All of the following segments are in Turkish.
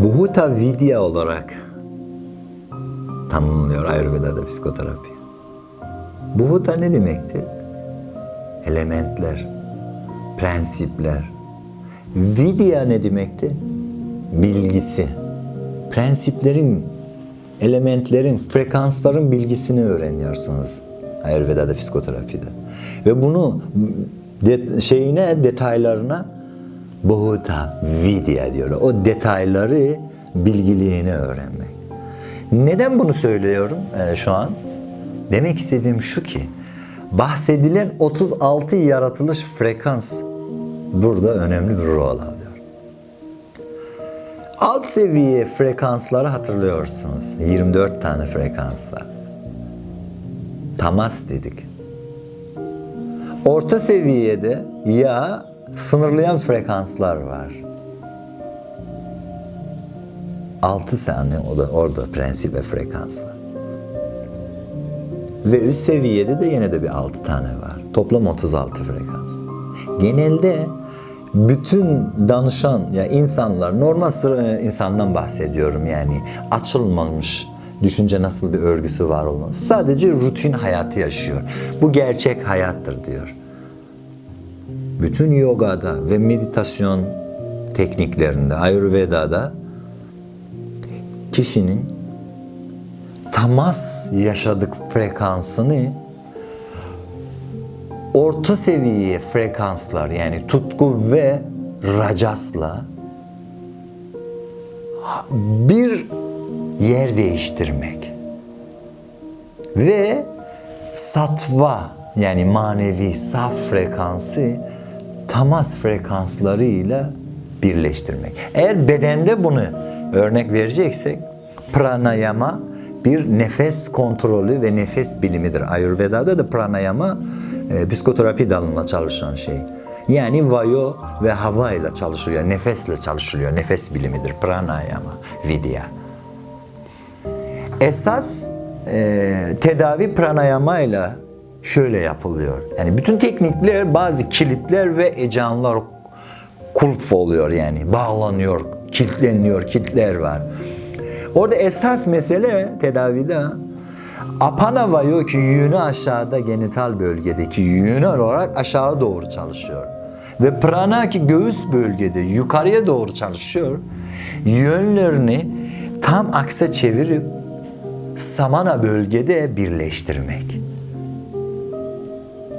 Bhuta Vidya olarak tanımlanıyor Ayurveda'da psikoterapi. Bhuta ne demekti? Elementler, prensipler. Vidya ne demekti? Bilgisi. Prensiplerin, elementlerin, frekansların bilgisini öğreniyorsunuz Ayurveda'da psikoterapide. Ve bunu de, şeyine, detaylarına Bhuta Vidya diyorlar. O detayları, bilgiliğini öğrenmek. Neden bunu söylüyorum e, şu an? Demek istediğim şu ki, bahsedilen 36 yaratılış frekans burada önemli bir rol alıyor. Alt seviye frekansları hatırlıyorsunuz. 24 tane frekans var. Tamas dedik. Orta seviyede ya sınırlayan frekanslar var. 6 tane orada prensip ve frekans var. Ve üst seviyede de yine de bir 6 tane var. Toplam 36 frekans. Genelde bütün danışan ya insanlar normal sıra insandan bahsediyorum yani açılmamış düşünce nasıl bir örgüsü var olan sadece rutin hayatı yaşıyor. Bu gerçek hayattır diyor. Bütün yogada ve meditasyon tekniklerinde, Ayurveda'da kişinin tamas yaşadık frekansını orta seviye frekanslar yani tutku ve racasla bir yer değiştirmek ve satva yani manevi saf frekansı tamas frekanslarıyla birleştirmek. Eğer bedende bunu örnek vereceksek pranayama bir nefes kontrolü ve nefes bilimidir. Ayurveda'da da pranayama e, psikoterapi dalında çalışan şey. Yani vayo ve hava ile çalışılıyor, nefesle çalışılıyor. Nefes bilimidir pranayama, vidya. Esas e, tedavi pranayama ile şöyle yapılıyor. Yani bütün teknikler, bazı kilitler ve ecanlar kulp oluyor yani. Bağlanıyor, kilitleniyor, kilitler var. Orada esas mesele tedavide apana vayo ki yönü aşağıda genital bölgedeki yönü olarak aşağı doğru çalışıyor. Ve prana ki göğüs bölgede yukarıya doğru çalışıyor. Yönlerini tam aksa çevirip samana bölgede birleştirmek.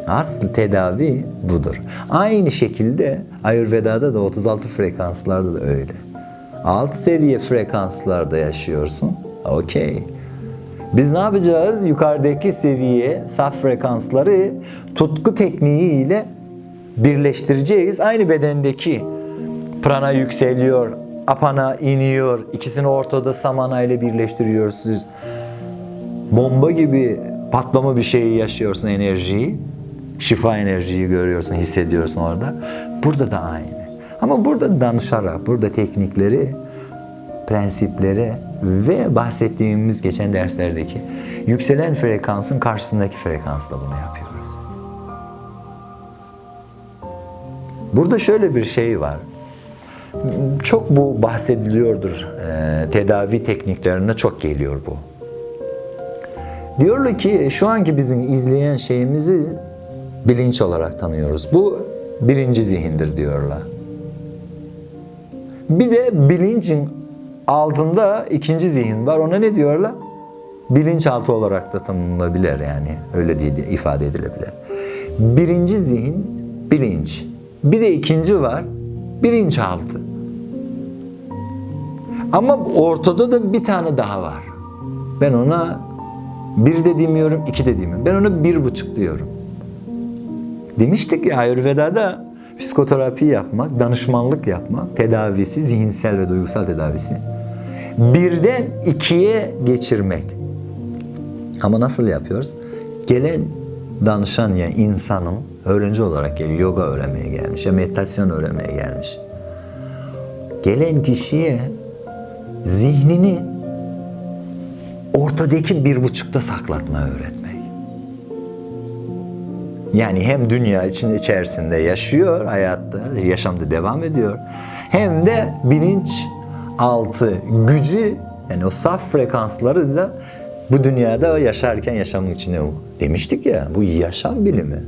Asıl tedavi budur. Aynı şekilde Ayurveda'da da 36 frekanslarda da öyle. Alt seviye frekanslarda yaşıyorsun. Okey. Biz ne yapacağız? Yukarıdaki seviye saf frekansları tutku tekniğiyle birleştireceğiz. Aynı bedendeki prana yükseliyor, apana iniyor. İkisini ortada samana ile birleştiriyorsunuz. Bomba gibi patlama bir şeyi yaşıyorsun enerjiyi. Şifa enerjiyi görüyorsun, hissediyorsun orada. Burada da aynı. Ama burada danışarak, burada teknikleri, prensipleri ve bahsettiğimiz geçen derslerdeki yükselen frekansın karşısındaki frekansla bunu yapıyoruz. Burada şöyle bir şey var. Çok bu bahsediliyordur. Ee, tedavi tekniklerine çok geliyor bu. Diyorlar ki şu anki bizim izleyen şeyimizi bilinç olarak tanıyoruz. Bu birinci zihindir diyorlar. Bir de bilincin altında ikinci zihin var. Ona ne diyorlar? Bilinçaltı olarak da tanımlanabilir yani. Öyle değil ifade edilebilir. Birinci zihin bilinç. Bir de ikinci var bilinçaltı. Ama ortada da bir tane daha var. Ben ona bir de demiyorum, iki de demiyorum. Ben ona bir buçuk diyorum. Demiştik ya Ayurveda'da psikoterapi yapmak, danışmanlık yapmak, tedavisi, zihinsel ve duygusal tedavisi. Birden ikiye geçirmek. Ama nasıl yapıyoruz? Gelen danışan ya insanın öğrenci olarak geliyor, yoga öğrenmeye gelmiş ya meditasyon öğrenmeye gelmiş. Gelen kişiye zihnini ortadaki bir buçukta saklatma öğretmek. Yani hem dünya için içerisinde yaşıyor hayatta, yaşamda devam ediyor. Hem de bilinç altı gücü yani o saf frekansları da bu dünyada yaşarken yaşamın içine demiştik ya bu yaşam bilimi.